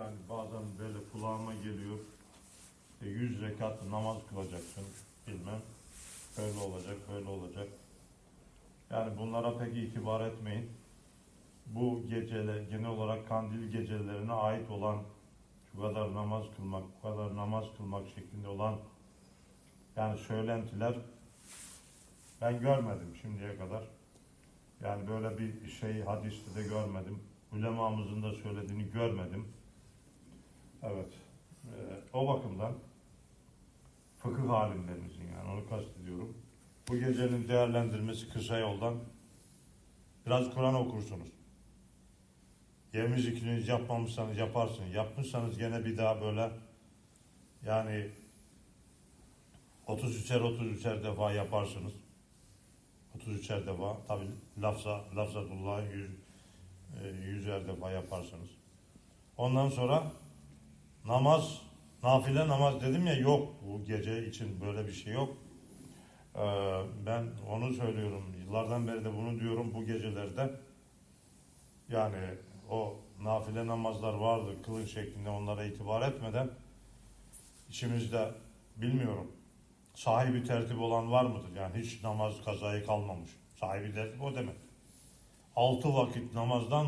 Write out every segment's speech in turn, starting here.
Yani bazen böyle kulağıma geliyor. E, 100 rekat namaz kılacaksın bilmem. Böyle olacak, böyle olacak. Yani bunlara pek itibar etmeyin. Bu geceler genel olarak kandil gecelerine ait olan şu kadar namaz kılmak, bu kadar namaz kılmak şeklinde olan yani söylentiler ben görmedim şimdiye kadar. Yani böyle bir şey hadiste de görmedim. Ulemamızın da söylediğini görmedim. Evet. Ee, o bakımdan fıkıh alimlerimizin yani onu kastediyorum. Bu gecenin değerlendirmesi kısa yoldan biraz Kur'an okursunuz. Yevmi zikrini yapmamışsanız yaparsınız. Yapmışsanız gene bir daha böyle yani 33'er 33'er defa yaparsınız. 33'er defa tabi lafza, lafzatullah 100, e, yüzer defa yaparsınız. Ondan sonra namaz, nafile namaz dedim ya yok bu gece için böyle bir şey yok. Ee, ben onu söylüyorum. Yıllardan beri de bunu diyorum bu gecelerde. Yani o nafile namazlar vardı kılın şeklinde onlara itibar etmeden içimizde bilmiyorum sahibi tertip olan var mıdır? Yani hiç namaz kazayı kalmamış. Sahibi tertip o demek. Altı vakit namazdan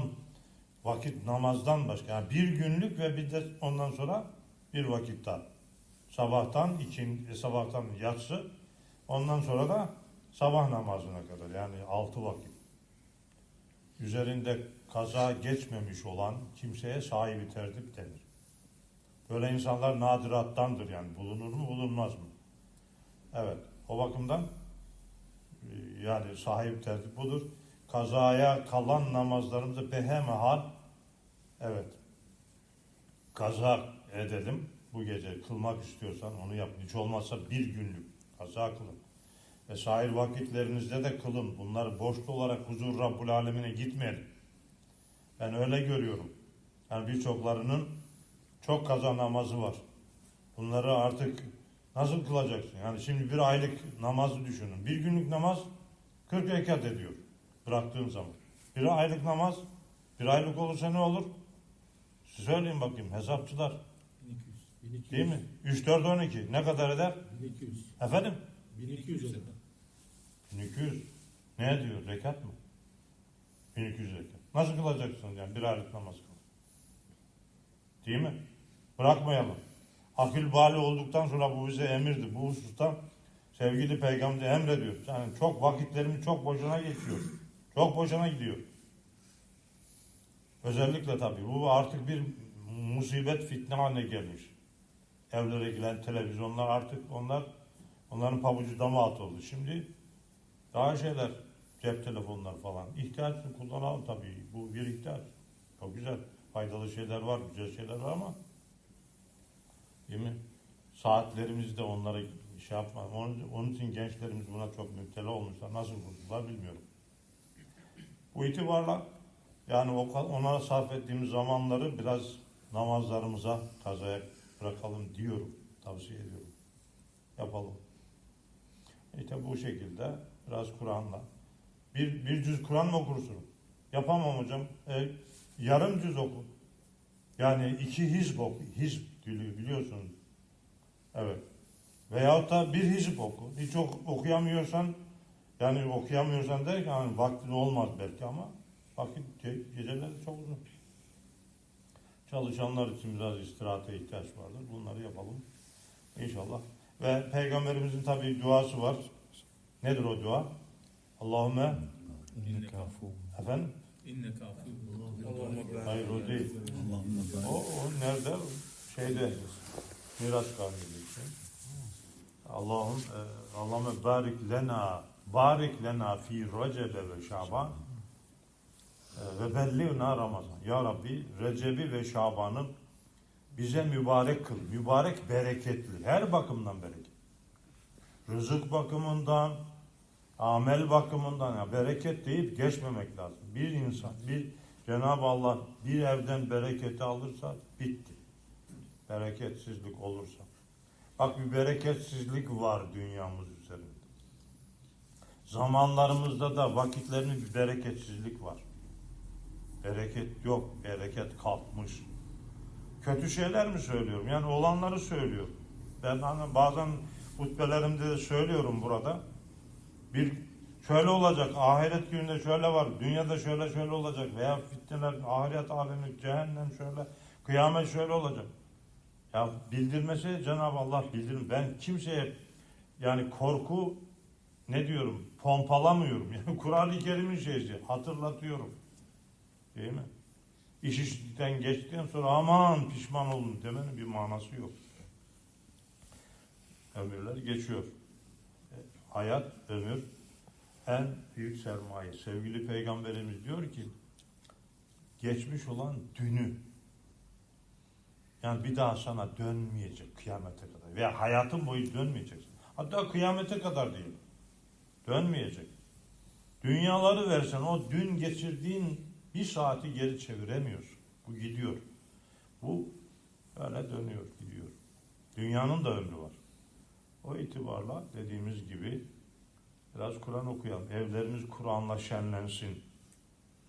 vakit namazdan başka. Yani bir günlük ve bir de ondan sonra bir vakit daha. Sabahtan ikin, e, sabahtan yatsı ondan sonra da sabah namazına kadar yani altı vakit. Üzerinde kaza geçmemiş olan kimseye sahibi tertip denir. Böyle insanlar nadirattandır yani bulunur mu bulunmaz mı? Evet. O bakımdan e, yani sahip tertip budur. Kazaya kalan namazlarımızı behemehal evet kaza edelim bu gece kılmak istiyorsan onu yap. Hiç olmazsa bir günlük kaza kılın. Ve sahil vakitlerinizde de kılın. Bunlar boşlu olarak huzur Rabbul Alemine gitmeyelim. Ben öyle görüyorum. Yani birçoklarının çok kaza namazı var. Bunları artık Nasıl kılacaksın? Yani şimdi bir aylık namazı düşünün. Bir günlük namaz 40 rekat ediyor bıraktığın zaman. Bir aylık namaz bir aylık olursa ne olur? Siz söyleyin bakayım hesapçılar. 1200. 1200. Değil mi? 3, 4, 12. Ne kadar eder? 1200. Efendim? 1200 eder. 1200. Ne ediyor? Rekat mı? 1200 rekat. Nasıl kılacaksın yani bir aylık namaz kıl? Değil mi? Bırakmayalım. Akıl bali olduktan sonra bu bize emirdi. Bu hususta sevgili peygamber emrediyor. Yani çok vakitlerimiz çok boşuna geçiyor. Çok boşuna gidiyor. Özellikle tabii bu artık bir musibet fitne haline gelmiş. Evlere giren televizyonlar artık onlar onların pabucu dama at oldu. Şimdi daha şeyler cep telefonları falan. İhtiyaçlı kullanalım tabii. Bu bir ihtiyaç. Çok güzel. Faydalı şeyler var, güzel şeyler var ama Değil mi? Saatlerimizde onlara şey yapma. Onun, onun için gençlerimiz buna çok müptela olmuşlar. Nasıl kurtuldular bilmiyorum. Bu itibarla yani o- ona sarf ettiğimiz zamanları biraz namazlarımıza kazaya bırakalım diyorum. Tavsiye ediyorum. Yapalım. İşte bu şekilde biraz Kur'an'la. Bir, bir cüz Kur'an mı okursun? Yapamam hocam. E, yarım cüz oku. Yani iki hizb oku. Hizb biliyorsunuz. Evet. Veyahut da bir hizb oku. Hiç ok- okuyamıyorsan yani okuyamıyorsan der ki hani vaktin olmaz belki ama vakit ge- geceleri çok uzun. Çalışanlar için biraz istirahate ihtiyaç vardır. Bunları yapalım. İnşallah. Ve Peygamberimizin tabi duası var. Nedir o dua? Allahümme İnneke afu. efendim İnneke afu. hayır o değil. O, o nerede? Şeyde Miraç kavminde işte. Allah'ım e, Allahümme barik lena barik lena fi recebe ve şaban e, ve belliğna ramazan. Ya Rabbi Recep'i ve Şaban'ın bize mübarek kıl. Mübarek bereketli. Her bakımdan bereket. Rızık bakımından, amel bakımından ya bereket deyip geçmemek lazım. Bir insan, bir Cenab-ı Allah bir evden bereketi alırsa bitti. Bereketsizlik olursa. Bak bir bereketsizlik var dünyamız üzerinde. Zamanlarımızda da vakitlerinde bir bereketsizlik var. Bereket yok, bereket kalkmış. Kötü şeyler mi söylüyorum? Yani olanları söylüyorum. Ben hani bazen hutbelerimde de söylüyorum burada. Bir şöyle olacak, ahiret gününde şöyle var, dünyada şöyle şöyle olacak veya fitneler, ahiret alemi, cehennem şöyle, kıyamet şöyle olacak. Ya bildirmesi Cenab-ı Allah bildirin. Ben kimseye yani korku ne diyorum pompalamıyorum. Yani Kur'an-ı Kerim'in şeysi hatırlatıyorum. Değil mi? İş işten geçtikten sonra aman pişman olun demenin bir manası yok. Ömürler geçiyor. E, Hayat, ömür en büyük sermaye. Sevgili Peygamberimiz diyor ki geçmiş olan dünü yani bir daha sana dönmeyecek kıyamete kadar. Veya hayatın boyu dönmeyeceksin. Hatta kıyamete kadar değil. Dönmeyecek. Dünyaları versen o dün geçirdiğin bir saati geri çeviremiyorsun. Bu gidiyor. Bu böyle dönüyor, gidiyor. Dünyanın da ömrü var. O itibarla dediğimiz gibi biraz Kur'an okuyalım. Evlerimiz Kur'an'la şenlensin.